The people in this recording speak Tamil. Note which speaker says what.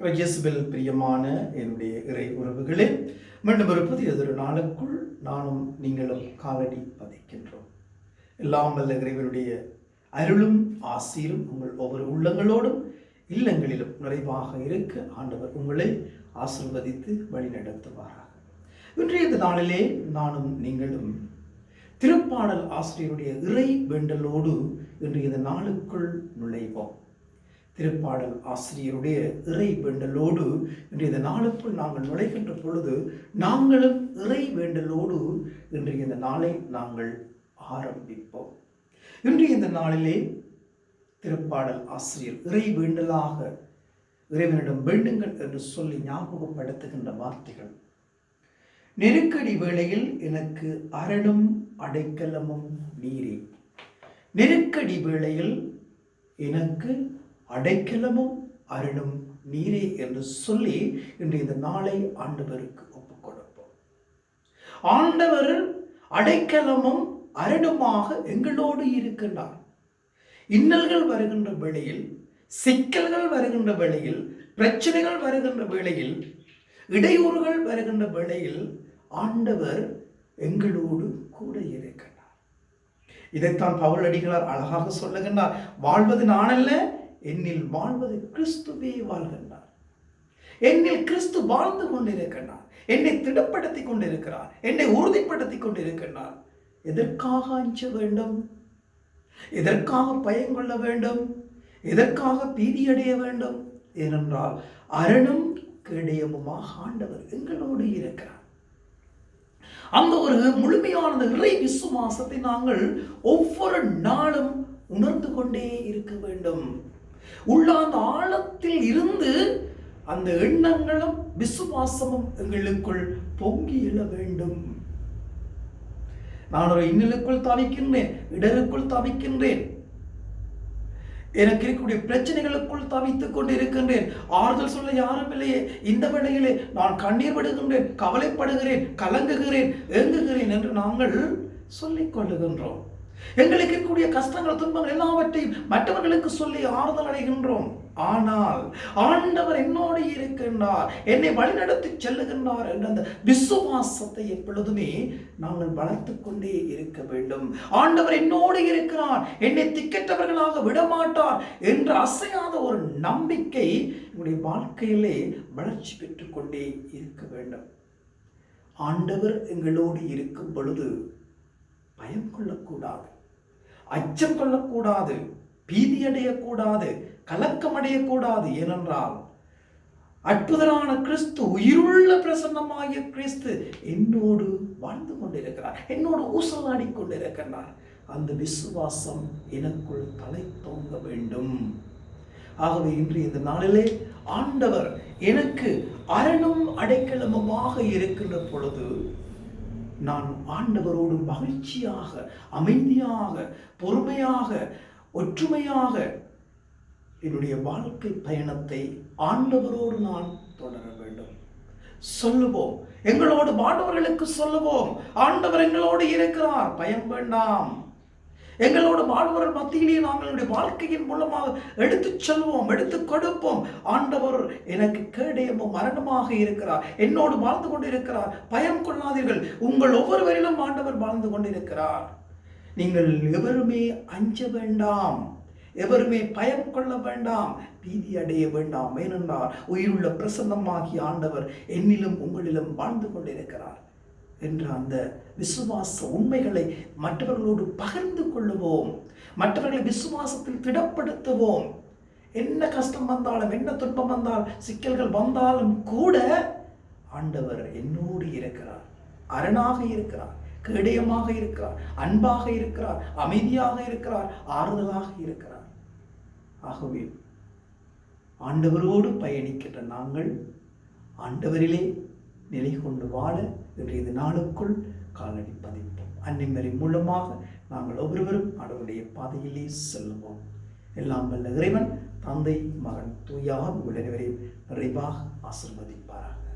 Speaker 1: பிரஜஸ்பில் பிரியமான என்னுடைய இறை உறவுகளே மீண்டும் இருப்பது புதியதொரு நாளுக்குள் நானும் நீங்களும் காலடி பதிக்கின்றோம். எல்லாம் வல்ல இறைவனுடைய அருளும் ஆசீரும் உங்கள் ஒவ்வொரு உள்ளங்களோடும் இல்லங்களிலும் நிறைவாக இருக்க ஆண்டவர் உங்களை ஆசிர்வதித்து வழிநடத்துவாராக. இன்றைய இந்த நாளிலே நானும் நீங்களும் திருப்பாடல் ஆசிரியருடைய இறை வேண்டலோடு இன்றைய இந்த நாளுக்குள் நுழைவோம். திருப்பாடல் ஆசிரியருடைய இறை வேண்டலோடு இன்றைய இந்த நாளுக்குள் நாங்கள் நுழைகின்ற பொழுது நாங்களும் இறை வேண்டலோடு இன்றைய இந்த நாளை நாங்கள் ஆரம்பிப்போம். இன்றைய இந்த நாளிலே திருப்பாடல் ஆசிரியர் இறை வேண்டலாக இறைவனிடம் வேண்டுங்கள் என்று சொல்லி ஞாபகப்படுத்துகின்ற வார்த்தைகள். நெருக்கடி வேளையில் எனக்கு அரணும் அடைக்கலமும் நீரே. நெருக்கடி வேளையில் எனக்கு அடைக்கலமும் அருளும் நீரே என்று சொல்லி இன்று இந்த நாளை ஆண்டவருக்கு ஒப்புக் கொடுப்போம் ஆண்டவர் அடைக்கலமும் அருணுமாக எங்களோடு இருக்கின்றார். இன்னல்கள் வருகின்ற வேளையில் சிக்கல்கள் வருகின்ற வேளையில் பிரச்சனைகள் வருகின்ற வேளையில் இடையூறுகள் வருகின்ற வேளையில் ஆண்டவர் எங்களோடு கூட இருக்கின்றார். இதைத்தான் பவுல் அடிகளார் அழகாக சொல்லுகின்றார். வாழ்வது நானல்ல என்னில் வாழ்வது கிறிஸ்துவே வாழ்கின்றார். என்னில் கிறிஸ்து வாழ்ந்து கொண்டிருக்கின்றார். என்னை திடப்படுத்தி கொண்டிருக்கிறார். என்னை உறுதிப்படுத்தி கொண்டிருக்கின்றார். எதற்காக அஞ்ச வேண்டும்? எதற்காக பயங்கொள்ள வேண்டும்? எதற்காக பீதியடைய வேண்டும்? ஏனென்றால் அரணும் கேடயமுமாக ஆண்டவர் எங்களோடு இருக்கிறார். அந்த ஒரு முழுமையான இறை விசுவாசத்தை நாங்கள் ஒவ்வொரு நாளும் உணர்ந்து கொண்டே இருக்க வேண்டும். உள்ளாந்த ஆழத்தில் இருந்து அந்த எண்ணங்களும் விசுவாசமும் எங்களுக்குள் பொங்கி எழ வேண்டும். நான் ஒரு இன்னலுக்குள் தவிக்கின்றேன் இடருக்குள் தவிக்கின்றேன். எனக்கு இருக்கக்கூடிய பிரச்சனைகளுக்குள் தவித்துக் கொண்டு இருக்கின்றேன் ஆறுதல் சொல்ல யாரும் இல்லையே. இந்த வேளையிலே நான் கண்ணீர் படுகின்றேன் கவலைப்படுகிறேன் கலங்குகிறேன் ஏங்குகிறேன் என்று நாங்கள் சொல்லிக் கொள்ளுகின்றோம். எங்களுக்கு இருக்கக்கூடிய கஷ்டங்கள் துன்பங்கள் எல்லாவற்றையும் மற்றவர்களுக்கு சொல்லி ஆறுதல் அடைகின்றோம். ஆனால் ஆண்டவர் என்னோடு இருக்கின்றார் என்னை வழிநடத்தி செல்லுகின்றார் என்ற அந்த விசுவாசத்தை எப்பொழுதுமே நாங்கள் வளர்த்து கொண்டே இருக்க வேண்டும். ஆண்டவர் என்னோடு இருக்கிறார் என்னை திக்கற்றவர்களாக விடமாட்டார் என்ற அசையாத ஒரு நம்பிக்கை என்னுடைய வாழ்க்கையிலே வளர்ச்சி பெற்றுக்கொண்டே இருக்க வேண்டும். ஆண்டவர் எங்களோடு இருக்கும் பொழுது பயம் கொள்ளக்கூடாது. அச்சம் கொள்ளக்கூடாது. பீதி அடையக்கூடாது. கலக்கம் அடையக்கூடாது. ஏனென்றால் அற்புதரான கிறிஸ்து உயிருள்ள பிரசன்னமாகிய கிறிஸ்து என்னோடு வாழ்ந்து கொண்டிருக்கிறார். என்னோடு ஊசலாடி கொண்டிருக்கிறார். அந்த விசுவாசம் எனக்குள் தலை தோங்க வேண்டும். ஆகவே இன்று இந்த நாளிலே ஆண்டவர் எனக்கு அரணும் அடைக்கலமுமாக இருக்கின்ற பொழுது நான் ஆண்டவரோடு மகிழ்ச்சியாக அமைதியாக பொறுமையாக ஒற்றுமையாக என்னுடைய வாழ்க்கை பயணத்தை ஆண்டவரோடு நான் தொடர வேண்டும். சொல்லுவோம். எங்களோடு பாண்டவர்களுக்கு சொல்லுவோம். ஆண்டவர் எங்களோடு இருக்கிறார். பயம் வேண்டாம். எங்களோட வாழ்வர்கள் மத்தியிலே எங்களுடைய வாழ்க்கையின் மூலமாக எடுத்துச் செல்வோம் எடுத்து கொடுப்போம். ஆண்டவர் எனக்கு கேடயமும் மரணமாக இருக்கிறார். என்னோடு வாழ்ந்து கொண்டிருக்கிறார். பயம் கொள்ளாதீர்கள். உங்கள் ஒவ்வொருவரிலும் ஆண்டவர் வாழ்ந்து கொண்டிருக்கிறார். நீங்கள் எவருமே அஞ்ச வேண்டாம். எவருமே பயம் கொள்ள வேண்டாம். பீதி அடைய வேண்டாம். ஏனென்றால் உயிருள்ள பிரசன்னமாகி ஆண்டவர் என்னிலும் உங்களிலும் வாழ்ந்து கொண்டிருக்கிறார். என்ற அந்த விசுவாச உண்மைகளை மற்றவர்களோடு பகிர்ந்து கொள்ளுவோம். மற்றவர்களை விசுவாசத்தில் திடப்படுத்துவோம். என்ன கஷ்டம் வந்தாலும் என்ன துன்பம் வந்தால் சிக்கல்கள் வந்தாலும் கூட ஆண்டவர் என்னோடு இருக்கிறார். அரணாக இருக்கிறார் கேடயமாக இருக்கிறார் அன்பாக இருக்கிறார் அமைதியாக இருக்கிறார் ஆறுதலாக இருக்கிறார். ஆகவே ஆண்டவரோடு பயணிக்கின்ற நாங்கள் ஆண்டவரிலே நிலை கொண்டு வாழ இன்றைய நாளுக்குள் காலடி பதிப்போம். அன்னிமரி மூலமாக நாங்கள் ஒவ்வொருவரும் அவருடைய பாதையிலே செல்லுவோம் எல்லாம் வல்ல இறைவன் தந்தை மகன் தூயாக உங்கள் அனைவரையும் நிறைவாக ஆசிர்வதிப்பார்கள்